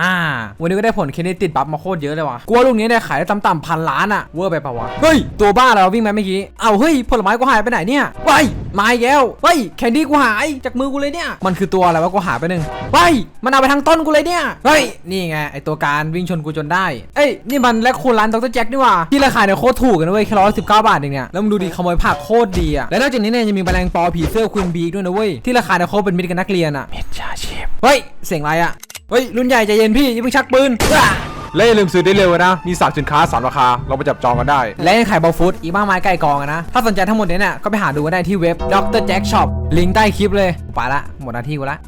อ่าวันนี้ก็ได้ผลเคนิติดบัฟมาโคตรเยอะเลยว่ะกูว่าลูกนี้เนี่ยขายได้ต่ำๆพันล้านอะเวอร์ไปปะวะเฮ้ยตัวบ้าเราวิ่งมาเมื่อกี้เอ้าเฮ้ยผลไม้กูหายไปไหนเนี่ยเฮ้ยมาอีกแล้วเฮ้ยแคนดี้กูหายจากมือกูเลยเนี่ย มันคือตัวอะไรวะกูหายไปหนึ่งเฮ้ยมันเอาไปทางต้นกูเลยเนี่ยเฮ้ยนี่ไงไอตัวการวิ่งชนกูจนได้เอ้ยนี่มันแลคคูลร้านดรแจ็คนี่หว่าที่ราคาเนี่ยโคตรถูกกันนะเว้ยแค่ร้อยสิบเก้าบาทเองเนี่ยแล้วมึงดูดิขโมยผักโคตรดีอะและนอกจากนี้เนี่ยยังมีแมลงปอผีเสื้อควีนบีด้วยนะเว้ยที่ราคาเนี่ยโคตรเป็นมิตรกับนักเรียนอะมิตรชาชีพเฮ้ยเสียงอะไรอะ เฮ้ยรุ่นใหญ่ใจเย็นพี่อย่าเพิ่งชักปืนอะและอย่าลืมซื้อได้เร็วนะ มีสามสินค้าสามราคา เราไปจับจองกันได้ และยังขายบอลฟูดอีกมากมายไก่กองอะนะ ถ้าสนใจทั้งหมดเนี้เนี่ยก็ไปหาดูกันได้ที่เว็บ Dr. Jack Shop ลิงก์ใต้คลิปเลย ไปละ หมดหน้าที่กูละ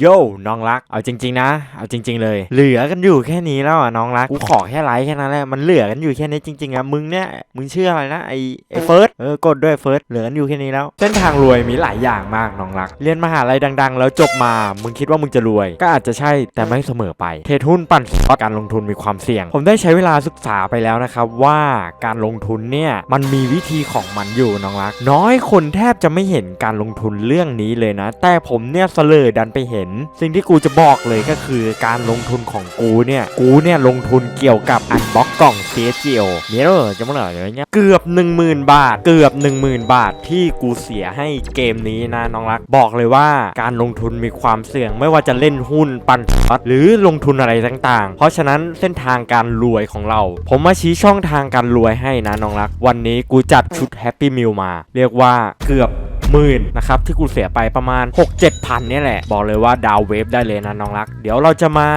โย่น้องรัก เอาจริง ๆ นะ เอาจริง ๆ เลย เหลือกันอยู่แค่นี้แล้วอะน้องรัก กูขอแค่ไลค์แค่นั้นแหละ มันเหลือกันอยู่แค่นี้จริงๆอะ มึงเนี่ย มึงเชื่ออะไรนะไอไอเฟิร์ส เออกดด้วยเฟิร์ส เหลือกันอยู่แค่นี้แล้ว เส้นทางรวยมีหลายอย่างมากน้องรัก เรียนมหาลัยดัง ๆ แล้วจบมา มึงคิดว่ามึงจะรวย ก็อาจจะใช่ แต่ไม่เสมอไป เทรดหุ้นปั่นสล็อตการลงทุนมีความเสี่ยง ผมได้ใช้เวลาศึกษาไปแล้วนะครับว่าการลงทุนเนี่ย มันมีวิธีของมันอยู่น้องรัก น้อยคนแทบจะไม่เห็นการลงทุนเรื่องนี้เลยนะ แต่ผมเนี่ยเสลอดันไปเห็นสิ่งที่กูจะบอกเลยก็คือการลงทุนของกูเนี่ย กูเนี่ยลงทุนเกี่ยวกับอันบ็อกกล่อง CSGO เนี่ยเหรอจะมาเหรออย่างเงี้ยเกือบ 10,000 บาท เกือบ 10,000 บาทที่กูเสียให้เกมนี้นะน้องรัก บอกเลยว่าการลงทุนมีความเสี่ยงไม่ว่าจะเล่นหุ้นปันช็อตหรือลงทุนอะไรต่างๆ เพราะฉะนั้นเส้นทางการรวยของเรา ผมมาชี้ช่องทางการรวยให้นะน้องรัก วันนี้กูจัดชุดแฮปปี้มิลมา เรียกว่าเกือบ หมื่นนะครับที่กูเสียไปประมาณ 6 7พันเนี่ยแหละ บอกเลยว่าดาวเวฟได้เลยนะน้องรัก เดี๋ยวเราจะมา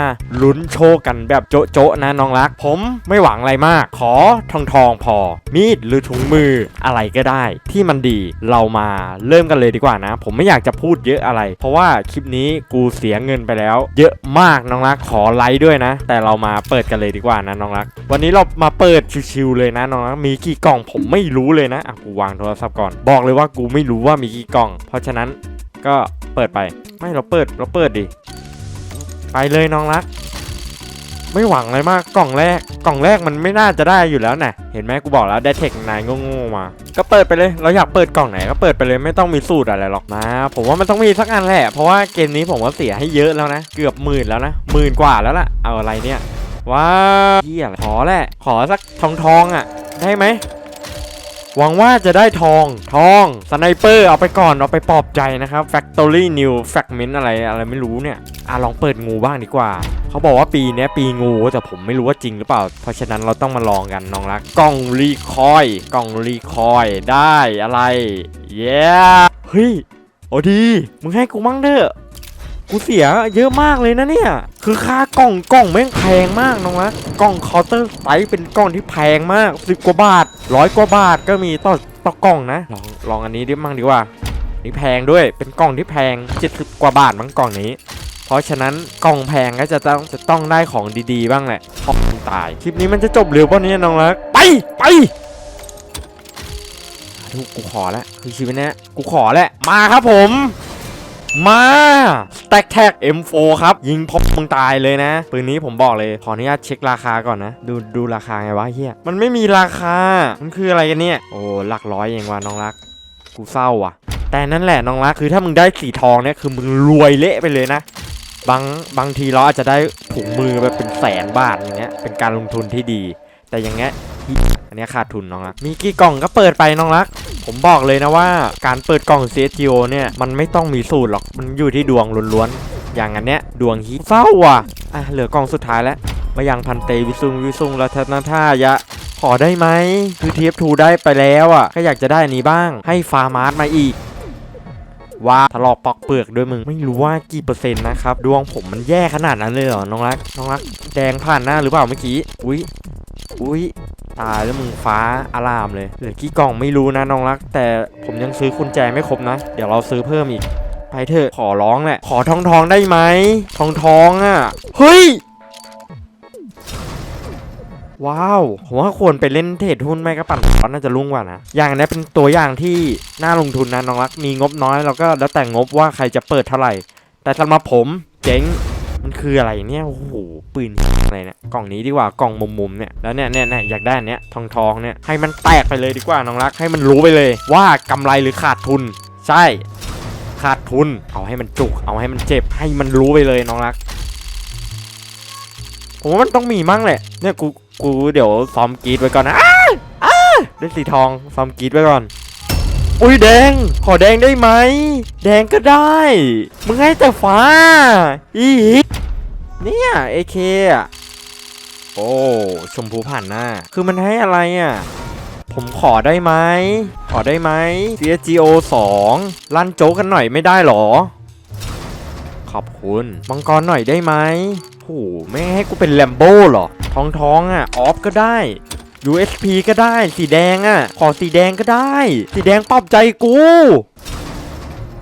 ลุ้นโชว์กันแบบโจ๊ะๆนะน้องรัก ผมไม่หวังอะไรมาก ขอทองทองพอ มีดหรือถุงมืออะไรก็ได้ ที่มันดีเรามาเริ่มกันเลยดีกว่านะ ผมไม่อยากจะพูดเยอะอะไร เพราะว่าคลิปนี้กูเสียเงินไปแล้ว เยอะมากน้องรักขอไลค์ด้วยนะ แต่เรามาเปิดกันเลยดีกว่านะน้องรัก วันนี้เรามาเปิดชิวๆเลยนะน้องรักมีกี่กล่องผมไม่รู้เลยนะอะกูวางโทรศัพท์ก่อน บอกเลยว่ากูไม่รู้ว่ามีกี่กล่อง เพราะฉะนั้นก็เปิดไปไม่เราเปิดเราเปิดดิไปเลยน้องรัก ไม่หวังอะไรมากกล่องแรกกล่องแรกมันไม่น่าจะได้อยู่แล้วนะเห็นไหมกูบอกแล้วได้เทคนายโง่ๆมา ก็เปิดไปเลยเราอยากเปิดกล่องไหนก็เปิดไปเลยไม่ต้องมีสูตรอะไรหรอกนะ ผมว่ามันต้องมีสักอันแหละเพราะว่าเกมนี้ผมว่าเสียให้เยอะแล้วนะ เกือบหมื่นแล้วนะหมื่นกว่าแล้วล่ะเอาอะไรเนี่ยว้าเฮียขอแหละ ขอสักทองทองอะ ได้ไหม หวังว่าจะได้ทองทองสไนเปอร์เอาไปก่อนเอาไปปลอบใจนะครับ Factory New Fragment อะไรอะไรไม่รู้เนี่ยอะลองเปิดงูบ้างดีกว่า เขาบอกว่าปีนี้ปีงูแต่ผมไม่รู้ว่าจริงหรือเปล่า เพราะฉะนั้นเราต้องมาลองกันน้องรักกล่องรีคอยกล่องรีคอยได้อะไรเย้เฮ้ยโอ้ดีมึงให้กูมั่งเถอะ กูเสียเยอะมากเลยนะเนี่ย คือค่ากล่องกล่องแม่งแพงมากน้องรักล่องเคาน์เตอร์ไซส์เป็นกล่องที่แพงมากสิบกว่าบาทร้อยกว่าบาทก็มีต่อต่อกล่องนะลองลองอันนี้ดิมั่งดีกว่านี่แพงด้วยเป็นกล่องที่แพง70กว่าบาทมั้งกล่องนี้ เพราะฉะนั้นกล่องแพงก็จะต้องจะต้องได้ของดีๆ บ้างแหละพอมึงตายคลิปนี้มันจะจบเร็วป่ะเนี่ยน้องรักไปไปทุกกูขอแล้วคือชีวิตเนี้ยกูขอแล้วมาครับผม มา Stack Tag M4 ครับ ยิงพบมึงตายเลยนะ ปืนนี้ผมบอกเลย ขออนุญาตเช็คราคาก่อนนะ ดูดูราคาไงวะเฮียมันไม่มีราคา มันคืออะไรกันเนี่ย โอ้หลักร้อยเองว่ะน้องรัก กูเศร้าว่ะ แต่นั่นแหละน้องรัก คือถ้ามึงได้สีทองเนี่ยคือมึงรวยเละไปเลยนะบางบางทีเราอาจจะได้ถุงมือแบบเป็นแสนบาทอย่างเงี้ยเป็นการลงทุนที่ดี แต่อย่างเงี้ยอันนี้ขาดทุนน้องรักมีกี่กล่องก็เปิดไปน้องรัก ผมบอกเลยนะว่าการเปิดกล่อง CSGO เนี่ยมันไม่ต้องมีสูตรหรอกมันอยู่ที่ดวงล้วนๆอย่างอันเนี้ยดวงฮิเศร้าว่ะอะเหลือกล่องสุดท้ายแล้วมายังพันเตวิซุงวิซุงรัตนาท่ายะขอได้ไหมคือเทียบทูได้ไปแล้วอะก็อยากจะได้อันนี้บ้าง ให้ฟาร์มาร์ทมาอีกว่าถลอกปอกเปลือกด้วยมึงไม่รู้ว่ากี่เปอร์เซ็นต์นะครับ ดวงผมมันแย่ขนาดนั้นเลยเหรอน้องรักน้องรัก แดงผ่านหน้าหรือเปล่าเมื่อกี้อุ้ย อุ้ยตายแล้วมึงฟ้าอารามเลยเหลือกี่กล่องไม่รู้นะน้องรัก แต่ผมยังซื้อกุญแจไม่ครบนะ เดี๋ยวเราซื้อเพิ่มอีก ไปเถอะขอร้องแหละ ขอทองทองได้ไหมทองทองอะ เฮ้ย ว้าวผมว่าควรไปเล่นเทรดหุ้นไม่ก็ปั่นร้อนน่าจะรุ่งกว่านะ อย่างนี้เป็นตัวอย่างที่น่าลงทุนนะน้องรักมีงบน้อยเราก็แล้วแต่งบว่าใครจะเปิดเท่าไหร่ แต่สำหรับผมเจ๊ง มันคืออะไรเนี่ยโอ้โหปืนอะไรเนี่ยกล่องนี้ดีกว่ากล่องมุมๆเนี่ยแล้วเนี่ยเนี่ยเนี่ยอยากได้เนี้ยทองทองเนี่ยให้มันแตกไปเลยดีกว่าน้องรักให้มันรู้ไปเลย ว่ากำไรหรือขาดทุน ใช่ ขาดทุน เอาให้มันจุก เอาให้มันเจ็บให้มันรู้ไปเลยน้องรักผมว่ามันต้องมีมั่งแหละเนี่ยกูกูเดี๋ยวซ้อมกรีดไว้ก่อนนะอ้าอ้าได้สีทองซ้อมกรีดไว้ก่อน อุ้ยแดง ขอแดงได้ไหม แดงก็ได้ มึงให้แต่ฟ้า อีเนี่ยเอเคอะโอ้ ชมพูผ่านหน้า คือมันให้อะไรอะ ผมขอได้ไหม ขอได้ไหม CSGO 2ลั่นโจกกันหน่อยไม่ได้หรอ ขอบคุณ มังกรหน่อยได้ไหมโหไม่ให้กูเป็นแลมโบ้หรอ ท้องท้องอะ ออฟก็ได้ USP ก็ได้ สีแดงอะ ขอสีแดงก็ได้ สีแดงปลอบใจกู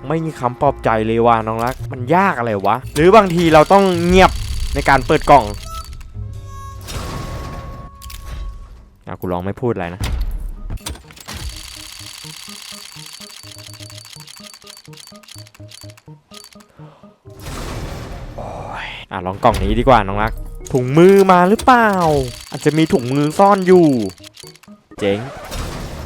ไม่มีคำปลอบใจเลยว่ะน้องรัก มันยากอะไรวะ หรือบางทีเราต้องเงียบในการเปิดกล่องอะกูลองไม่พูดอะไรนะอะลองกล่องนี้ดีกว่าน้องรัก ถุงมือมาหรือเปล่า อาจจะมีถุงมือซ่อนอยู่ เจ๋ง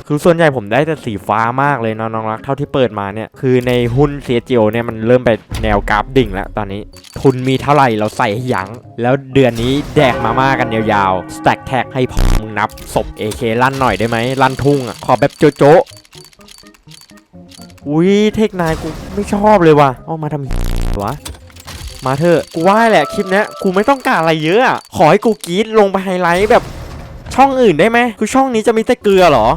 คือส่วนใหญ่ผมได้แต่สีฟ้ามากเลยเนาะน้องรักเท่าที่เปิดมาเนี่ยคือในหุ้น CGO เนี่ยมันเริ่มไปแนวกราฟดิ่งแล้วตอนนี้ ทุนมีเท่าไหร่เราใส่ให้ยั้งแล้วเดือนนี้แดกมาม่ากันยาวๆ stack tag ให้พอมึงนับศพ AK ลั่นหน่อยได้ไหมลั่นทุ่งอะ ขอแบบโจโจะอุ้ยเทคนายกูไม่ชอบเลยว่ะเอามาทำวะ มาเถอะกูว่าแหละคลิปนี้กูไม่ต้องการอะไรเยอะอะขอให้กูกรีดลงไปไฮไลท์แบบช่องอื่นได้ไหมคือช่องนี้จะมีแต่เกลือเหรอ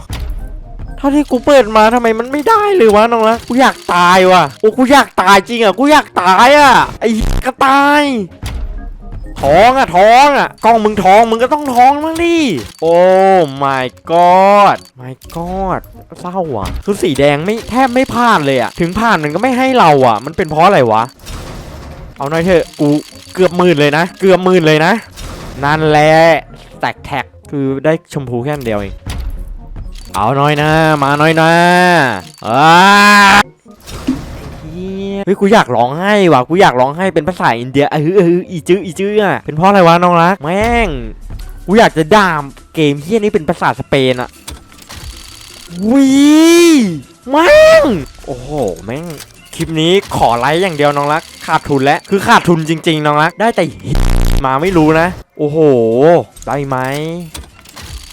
เท่าที่กูเปิดมาทำไมมันไม่ได้เลยวะน้องละกูอยากตายว่ะโอ้กูอยากตายจริงอะกูอยากตายอะไอ้กระตายท้องอะท้องอะกล้องมึงท้องมึงก็ต้องท้องมั้งดิโอ้ my god my god เศร้าอะคือสีแดงไม่แทบไม่ผ่านเลยอะถึงผ่านมันก็ไม่ให้เราอะ มันเป็นเพราะอะไรวะ เอาหน่อยเถอะกูเกือบหมื่นเลยนะ เกือบหมื่นเลยนะ นั่นแหละแตกแท็กคือได้ชมพูแค่นเดียวเอง เอาหน่อยนะ มาหน่อยนะอ้าเฮ้ยกูอยากร้องไห้ว่ะกูอยากร้องไห้เป็นภาษาอินเดียเออเอออีจื้ออีจื้ออะเป็นเพราะอะไรวะน้องรักแม่งกูอยากจะด่ามเกมเฮี้ยนี้เป็นภาษาสเปนอะวิแม่งโอ้โหแม่ง คลิปนี้ขอไลค์อย่างเดียวน้องรัก ขาดทุนแล้วคือขาดทุนจริง ๆ น้องรัก ได้แต่มาไม่รู้นะ โอ้โห ได้ไหม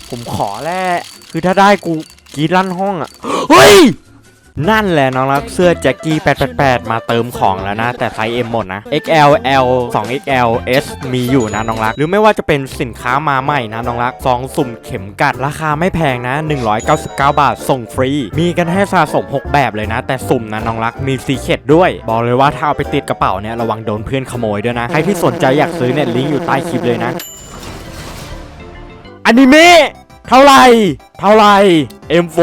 ผมขอแหละคือถ้าได้กูกีดลั่นห้องอะ เฮ้ย นั่นแหละน้องรักเสื้อแจ็คกี้888 มาเติมของแล้วนะ แต่ไซส์ M หมดนะ XL L 2XL S มีอยู่นะน้องรัก หรือไม่ว่าจะเป็นสินค้ามาใหม่นะน้องรักซองสุ่มเข็มกัดราคาไม่แพงนะ 199 บาทส่งฟรี มีกันให้สะสม 6 แบบเลยนะ แต่สุ่มนะน้องรักมีซีเคดด้วย บอกเลยว่าถ้าเอาไปติดกระเป๋าเนี่ยระวังโดนเพื่อนขโมยด้วยนะใครที่สนใจอยากซื้อเนี่ยลิงก์อยู่ใต้คลิปเลยนะอนิเมะ เท่าไหร่เท่าไหร่ M4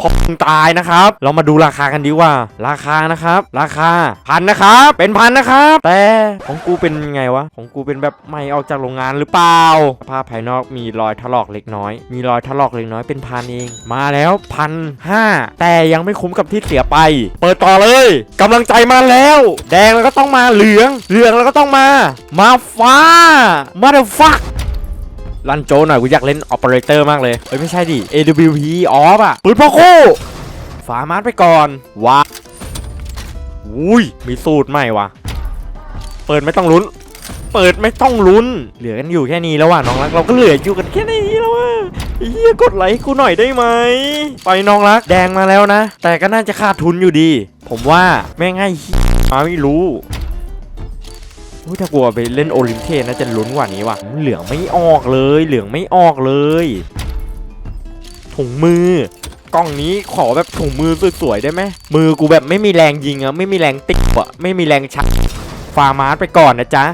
พองตายนะครับ เรามาดูราคากันดีกว่า ราคานะครับ ราคาพันนะครับ เป็นพันนะครับ แต่ของกูเป็นไงวะ ของกูเป็นแบบใหม่ออกจากโรงงานหรือเปล่าสภาพภายนอกมีรอยถลอกเล็กน้อย มีรอยถลอกเล็กน้อยเป็นพันเอง มาแล้วพันห้าแต่ยังไม่คุ้มกับที่เสียไป เปิดต่อเลยกำลังใจมาแล้ว แดงแล้วก็ต้องมาเหลือง เหลืองแล้วก็ต้องมา มาฟ้ามาเดฟัก ลันโจหน่อยกูอยากเล่นออ p e r a t o r มากเลยเอ้ยไม่ใช่ดิ AWP ออฟอะปืนพ่อคู่ฝามาร์ทไปก่อนว้าอุ้ยมีสูตรใหม่วะเปิดไม่ต้องลุ้น เปิดไม่ต้องลุ้น เหลือกันอยู่แค่นี้แล้วว่ะน้องรักเราก็เหลืออยู่กันแค่นี้แล้วว่ะอ้เฮียกดไลค์กูหน่อยได้ไหมไปน้องรักแดงมาแล้วนะ แต่ก็น่าจะขาดทุนอยู่ดี ผมว่าแม่งให้เหี้ยมาไม่รู้ อุ้ยถ้ากลัวไปเล่นโอลิมเทสน่าจะลุ้นกว่านี้ว่ะ เหลืองไม่ออกเลย เหลืองไม่ออกเลยถุงมือกล้องนี้ขอแบบถุงมือสวยๆได้ไหมมือกูแบบไม่มีแรงยิงอะไม่มีแรงติ๊กอะไม่มีแรงชักฟาร์มาร์ไปก่อนนะจ๊ะ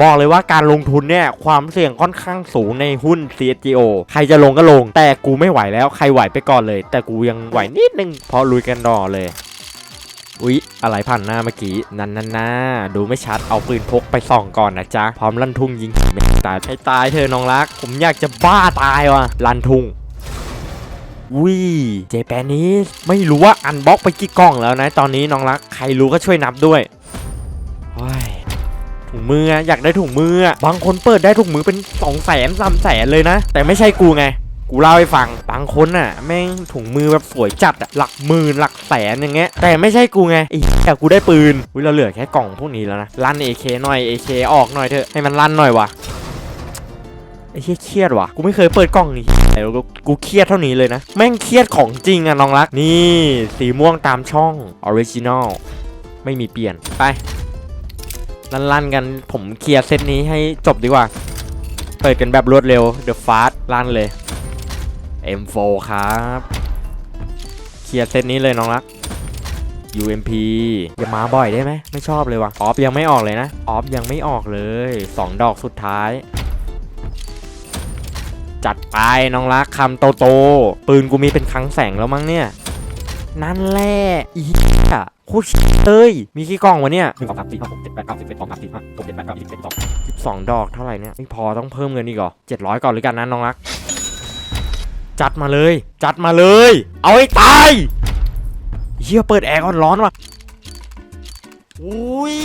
บอกเลยว่าการลงทุนเนี่ยความเสี่ยงค่อนข้างสูงในหุ้น CSGO ใครจะลงก็ลง แต่กูไม่ไหวแล้วใครไหวไปก่อนเลย แต่กูยังไหวนิดนึงเพราะลุยกันต่อเลย อุ๊ย อะไรผ่านหน้าเมื่อกี้ นั่นนั่นนาดูไม่ชัด เอาปืนพกไปส่องก่อนนะจ๊ะ พร้อมลั่นทุ่งยิงไม่ตายให้ตายเธอน้องรัก ผมอยากจะบ้าตายว่ะ ลั่นทุ่งวิเจแปนิสไม่รู้ว่าอันบ็อกไปกี่กล่องแล้วนะ ตอนนี้น้องรัก ใครรู้ก็ช่วยนับด้วยโอ้ยถุงมืออยากได้ถุงมือบางคนเปิดได้ถุงมือเป็น2องแสนสามแสนเลยนะ แต่ไม่ใช่กูไง กูเล่าให้ฟัง บางคนน่ะ แม่งถุงมือแบบสวยจัดอะหลักหมื่นหลักแสนอย่างเงี้ย แต่ไม่ใช่กูไงไอ้แต่กูได้ปืนอุ้ยเราเหลือแค่กล่องพวกนี้แล้วนะ ลั่น AK หน่อย AK ออกหน่อยเถอะ ให้มันลั่นหน่อยวะไอ้เหี้ยเครียดว่ะ กูไม่เคยเปิดกล้องนี่ไอ้กูกูเครียดเท่านี้เลยนะ แม่งเครียดของจริงอะน้องรัก นี่สีม่วงตามช่องออริจินอลไม่มีเปลี่ยน ไป ลั่นๆกันผมเคลียร์เซตนี้ให้จบดีกว่า เปิดกันแบบรวดเร็ว The Fast ลั่นเลย M4 ครับ เคลียร์เซตนี้เลยน้องรัก UMP อย่ามาบ่อยได้ไหมไม่ชอบเลยว่ะออฟยังไม่ออกเลยนะออฟยังไม่ออกเลย 2 ดอกสุดท้าย จัดไปน้องรักคำโตโต ปืนกูมีเป็นคลังแสงแล้วมั้งเนี่ย นั่นแหละอีโคตรเอ้ย มีกี่กล่องวะเนี่ยหนึ่งสองสามสี่ห้าหกเจ็ดแปดเก้าสิบเอ็ดสองสามสี่ห้าหกเจ็ดแปดเก้าสิบเอ็ดสองสิบสองดอกเท่าไหร่เนี่ยไม่พอต้องเพิ่มเงินอีกเหรอเจ็ดร้อยก่อนหรือกันนะน้องรัก จัดมาเลย จัดมาเลย เอาให้ตายเฮียเปิดแอร์ก่อนร้อนว่ะอุ้ย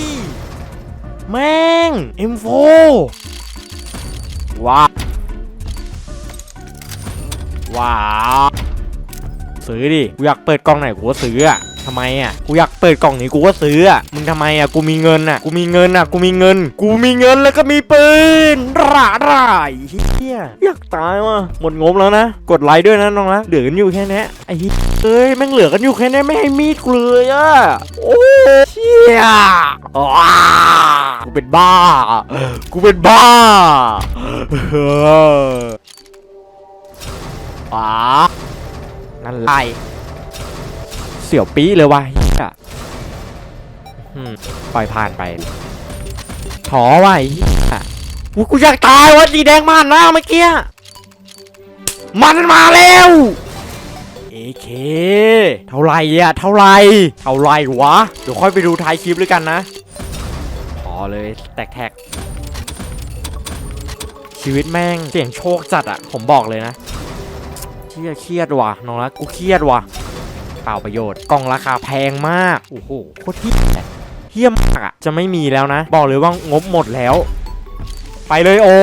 แม่ง M4 ว้าวว้าวซื้อดิ กูอยากเปิดกล่องไหนกูก็ซื้ออะ ทำไมอะ กูอยากเปิดกล่องนี้กูก็ซื้ออะ มึงทำไมอะ กูมีเงินอะ กูมีเงินอะ กูมีเงิน กูมีเงินแล้วก็มีปืนร่าร่ายเฮียอยากตายว่ะ หมดงบแล้วนะ กดไลค์ด้วยนะน้องนะเหลือกันอยู่แค่เนี้ยไอ้เหี้ยเอ้ยแม่งเหลือกันอยู่แค่เนี้ยไม่ให้มีดกูเลยอะ โอ้เชี่ยว้ากูเป็นบ้า กูเป็นบ้าเออว้านั่นไล่ เสี่ยวปีเลยว่ะเฮียปล่อยผ่านไปถอว่ะไอ้เฮียอุ๊ยกูอยากตายวะสีแดงมาหน้าเมื่อกี้มันมาแล้วเอเคเท่าไรอะเท่าไรเท่าไรวะ เดี๋ยวค่อยไปดูท้ายคลิปด้วยกันนะพอเลยแตกแท็กชีวิตแม่งเสี่ยงโชคจัดอะผมบอกเลยนะเครียดเครียดว่ะน้องรักกูเครียดว่ะ ล่าประโยชน์ กล่องราคาแพงมาก โอ้โหโคตรเฮี้ยเฮี้ยมากอะจะไม่มีแล้วนะ บอกเลยว่างบหมดแล้ว ไปเลยโอ้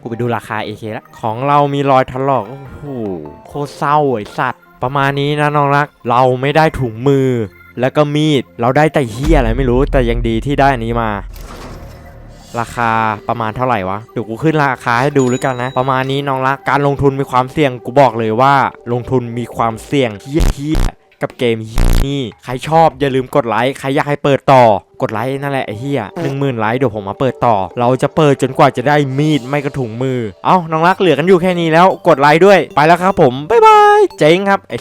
กูไปดูราคา AK แล้วของเรามีรอยถลอก โอ้โหโคตรเศร้าไอสัตว์ ประมาณนี้นะน้องรัก เราไม่ได้ถุงมือแล้วก็มีด เราได้แต่เฮียอะไรไม่รู้แต่ยังดีที่ได้อันนี้มา ราคาประมาณเท่าไหร่วะ เดี๋ยวกูขึ้นราคาให้ดูแล้วกันนะ ประมาณนี้น้องรัก การลงทุนมีความเสี่ยง กูบอกเลยว่า ลงทุนมีความเสี่ยงเฮียเฮียกับเกมเหี้ยนี่ใครชอบอย่าลืมกดไลค์ ใครอยากให้เปิดต่อ กดไลค์นั่นแหละไอ้เฮียหนึ่งหมื่นไลค์เดี๋ยวผมมาเปิดต่อ เราจะเปิดจนกว่าจะได้มีดไม่กระถุงมือ เอ้า น้องรักเหลือกันอยู่แค่นี้แล้ว กดไลค์ด้วย ไปแล้วครับผม บ๊ายบาย เจ๊งครับไอ้